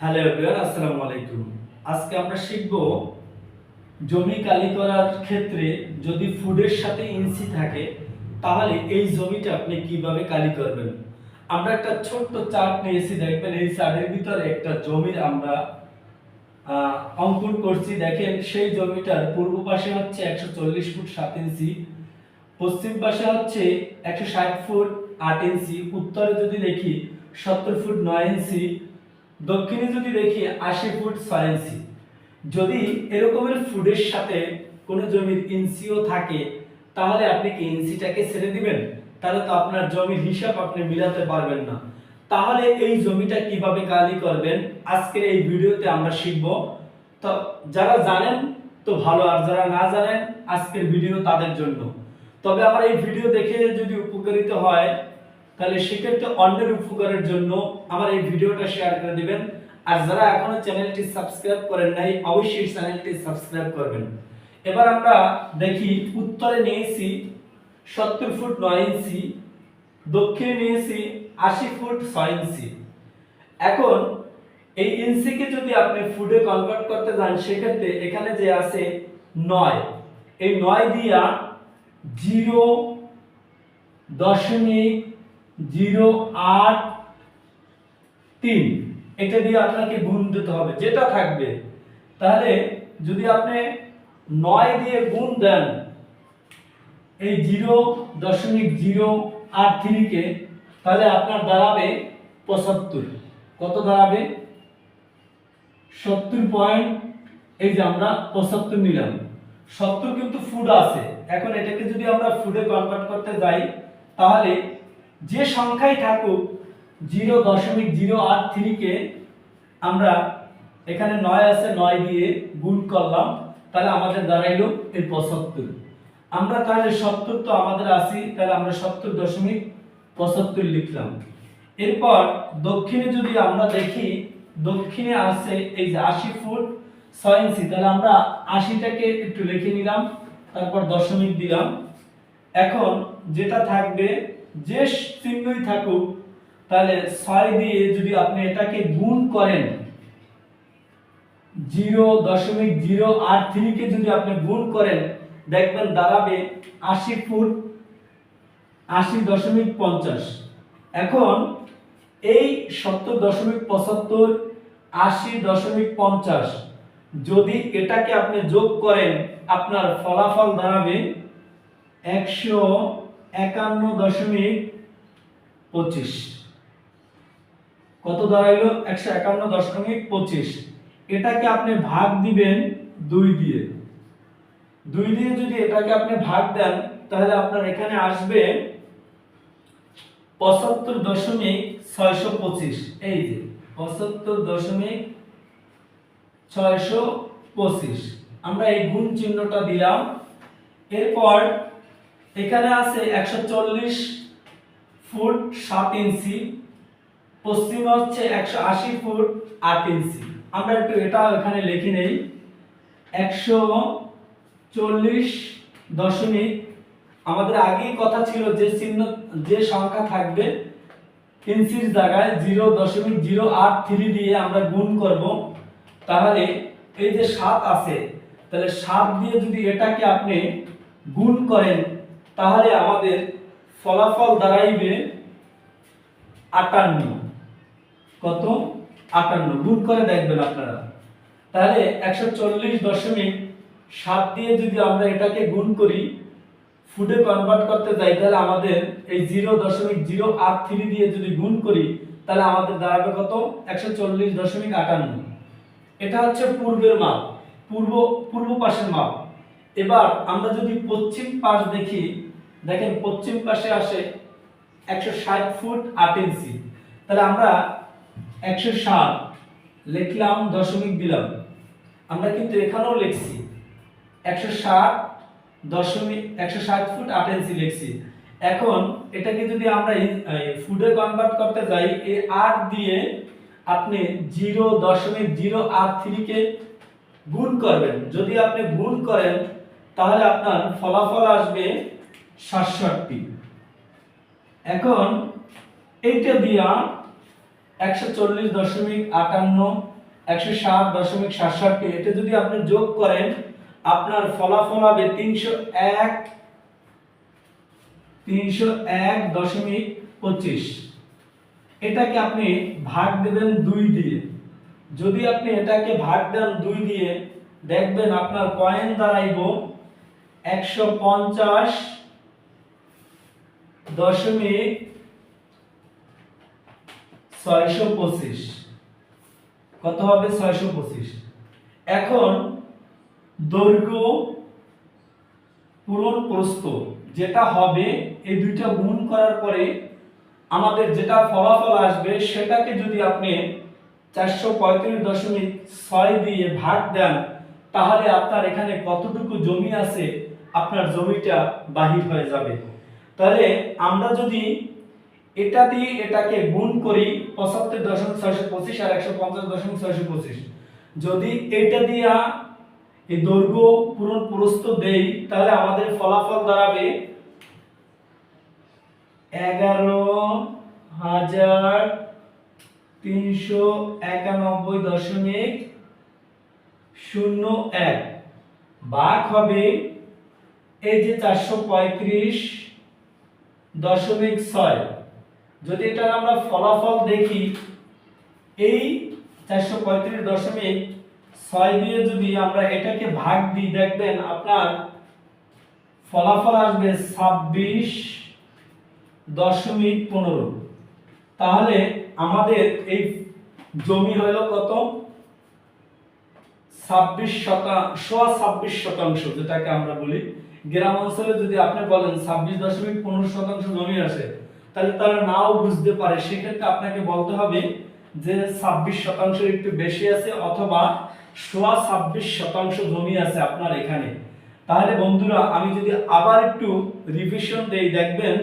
Hello everyone আসসালামু আলাইকুম। আজকে আমরা শিখব জমি কালি করার ক্ষেত্রে যদি ফুডের সাথে ইঞ্চি থাকে, তাহলে এই জমিটা আপনি কীভাবে কালি করবেন? আমরা একটা ছোট্ট চার্ট নিয়েছি, দেখবেন এই চার্টের ভিতরে একটা জমির আমরা অঙ্কন করছি। দেখেন সেই জমিটার পূর্ব পাশে হচ্ছে একশো চল্লিশ ফুট সাত ইঞ্চি, পশ্চিম পাশে হচ্ছে একশো ষাট ফুট আট ইঞ্চি, উত্তরে যদি দেখি সত্তর ফুট নয় ইঞ্চি দক্ষিণে যদি দেখি আশি ফুট ছয় যদি এরকমের ফুডের সাথে কোনো জমির ইঞ্চিও থাকে, তাহলে আপনি কি ইঞ্চিটাকে ছেড়ে দিবেন? তাহলে তো আপনার জমির হিসাব আপনি মিলাতে পারবেন না। তাহলে এই জমিটা কীভাবে কালি করবেন? আজকের এই ভিডিওতে আমরা শিখব। তো যারা জানেন, তো ভালো, আর যারা না জানেন, আজকের ভিডিও তাদের জন্য। তবে আমার এই ভিডিও দেখে যদি উপকারিত হয় তাহলে সেক্ষেত্রে অন্যের উপকারের জন্য আমার এই ভিডিওটা শেয়ার করে দিবেন। আর যারা এখনও চ্যানেলটি সাবস্ক্রাইব করেন নাই, অবশ্যই চ্যানেলটি সাবস্ক্রাইব করবেন। এবার আমরা দেখি, উত্তরে নিয়েছি, সত্তর ফুট নয় ইঞ্চি, দক্ষিণে নিয়েছি আশি ফুট ছয় ইঞ্চি। এখন এই ইঞ্চিকে যদি আপনি ফুডে কনভার্ট করতে যান, সেক্ষেত্রে এখানে যে আছে নয়, এই নয় দিয়া জিরো দশমিক জিরো আট তিন। এটা দিয়ে আপনাকে গুণ দিতে হবে, যেটা থাকবে। তাহলে যদি আপনি নয় দিয়ে গুণ দেন, এই জিরো দশমিক জিরো আট থ্রিকে তাহলে আপনার দাঁড়াবে পঁচাত্তর। কত দাঁড়াবে? সত্তর পয়েন্ট, এই যে আমরা পঁচাত্তর নিলাম। সত্তর কিন্তু ফুড আছে। এখন এটাকে যদি আমরা ফুডে কনভার্ট করতে যাই, তাহলে যে সংখ্যাই থাকুক, জিরো দশমিক জিরো আট থ্রিকে আমরা এখানে নয় আছে নয় দিয়ে গুণ করলাম, তাহলে আমাদের দাঁড়াইলো এর পঁচাত্তর আমরা তাহলে সত্তর তো আমাদের আশি তাহলে আমরা সত্তর দশমিক পঁচাত্তর লিখলাম। এরপর দক্ষিণে যদি আমরা দেখি, দক্ষিণে আছে এই যে আশি ফুট ছয় ইঞ্চি, তাহলে আমরা আশিটাকে একটু লিখে নিলাম, তারপর দশমিক দিলাম। এখন যেটা থাকবে যে চিহ্নই থাকুক, তাহলে ছয় দিয়ে যদি আপনি এটাকে গুণ করেন, জিরো দশমিক জিরো আট থ্রিকে যদি আপনি গুণ করেন, দেখবেন দাঁড়াবে আশি ফুট, আশি দশমিক পঞ্চাশ। এখন এই সত্তর দশমিক পঁচাত্তর, আশি দশমিক পঞ্চাশ যদি এটাকে আপনি যোগ করেন, আপনার ফলাফল দাঁড়াবে একশো একান্ন দশমিক পঁচিশ। কত দাঁড়াইলো? একশো একান্ন দশমিক পঁচিশ। এটাকে আপনি ভাগ দিবেন দুই দিয়ে। দুই দিয়ে যদি এটাকে আপনি ভাগ দেন, তাহলে আপনার এখানে আসবে পঁচাত্তর দশমিক ছয়শো পঁচিশ। এই যে, পঁচাত্তর দশমিক ছয়শো পঁচিশ। আমরা এই গুণ চিহ্নটা দিলাম। এরপর এখানে আছে একশো চল্লিশ ফুট সাত ইঞ্চি, পশ্চিমে হচ্ছে একশো আশি ফুট আট ইঞ্চি। আমরা একটু এটা এখানে লিখে নেই। একশো চল্লিশ দশমিক, আমাদের আগেই কথা ছিল যে চিহ্ন, যে সংখ্যা থাকবে ইঞ্চির জায়গায় জিরো দশমিক জিরো আট থ্রি দিয়ে আমরা গুণ করব। তাহলে এই যে সাত আছে, তাহলে সাত দিয়ে যদি এটাকে আপনি গুণ করেন তাহলে আমাদের ফলাফল দাঁড়াইবে আটান্ন। কত? আটান্ন। গুণ করে দেখবেন আপনারা। তাহলে একশো চল্লিশ দশমিক সাত দিয়ে যদি আমরা এটাকে গুণ করি ফুডে কনভার্ট করতে যাই, তাহলে আমাদের এই জিরো দশমিক জিরো আট থ্রি দিয়ে যদি গুণ করি, তাহলে আমাদের দাঁড়াবে কত? একশো চল্লিশ দশমিক আটান্ন। এটা হচ্ছে পূর্বের মাপ, পূর্ব পূর্ব পাশের মাপ। এবার আমরা যদি পশ্চিম পাশ দেখি দেখেন পশ্চিম পাশে আসে একশো ষাট ফুট আট ইঞ্চি। তাহলে আমরা একশো ষাট লিখলাম দশমিক দিলাম। আমরা কিন্তু এখানেও লিখছি একশো ষাট দশমিক একশো ষাট ফুট আট ইঞ্চি লিখছি। এখন এটাকে যদি আমরা ফুডে কনভার্ট করতে যাই এই আট দিয়ে আপনি জিরো দশমিক জিরো আট থ্রিকে গুণ করবেন। যদি আপনি গুণ করেন, তাহলে আপনার ফলাফল আসবে সাতষট্টি। এখন এইটা দিয়া একশো চল্লিশ দশমিক আটান্ন, একশো সাত দশমিক সাতষট্টি, এটা যদি আপনি যোগ করেন, আপনার ফলাফল হবে তিনশো এক তিনশো এক দশমিক পঁচিশ। এটাকে আপনি ভাগ দেবেন দুই দিয়ে। যদি আপনি এটাকে ভাগ দেন দুই দিয়ে, দেখবেন আপনার পয়েন্ট দাঁড়াইব একশো পঞ্চাশ দশমিক ছয়শো পঁচিশ। কত হবে ছয়শো পঁচিশ? এখন দৈর্ঘ্য পূরণ প্রস্থ যেটা হবে, এই দুইটা গুণ করার পরে আমাদের যেটা ফলাফল আসবে, সেটাকে যদি আপনি চারশো পঁয়ত্রিশ দশমিক ছয় দিয়ে ভাগ দেন, তাহলে আপনার এখানে কতটুকু জমি আছে, আপনার জমিটা বাহির হয়ে যাবে। তাহলে আমরা যদি এটা দিয়ে এটাকে গুণ করি পঁচাত্তর দশমিক ছয়শো পঁচিশ আর একশো পঞ্চাশ দশমিক ছয়শো পঁচিশ। যদি এটা দিয়া এই দৈর্ঘ্য পূরণ প্রস্ত দেই, তাহলে আমাদের ফলাফল দাঁড়াবে এগারো হাজার তিনশো একানব্বই দশমিক শূন্য এক। ভাগ হবে এই যে চারশো পঁয়ত্রিশ দশমিক ছয়। যদি এটার আমরা ফলাফল দেখি, এই চারশো পঁয়ত্রিশ দশমিক ছয় দিয়ে যদি আমরা এটাকে ভাগ দিই, দেখবেন আপনার ফলাফল আসবে ছাব্বিশ দশমিক পনেরো। তাহলে আমাদের এই জমি হলো কত? ছাব্বিশ শতাংশ ছাব্বিশ শতাংশ, যেটাকে আমরা বলি। গ্রাম অঞ্চলে যদি আপনি বলেন ছাব্বিশ দশমিক পনেরো শতাংশ জমি আছে তাহলে তারা নাও বুঝতে পারে। সেক্ষেত্রে আপনাকে বলতে হবে যে ছাব্বিশ শতাংশ একটু বেশি আছে অথবা সোয়া ছাব্বিশ শতাংশ জমি আছে আপনার এখানে। তাহলে বন্ধুরা, আমি যদি আবার একটু রিভিশন দেই, দেখবেন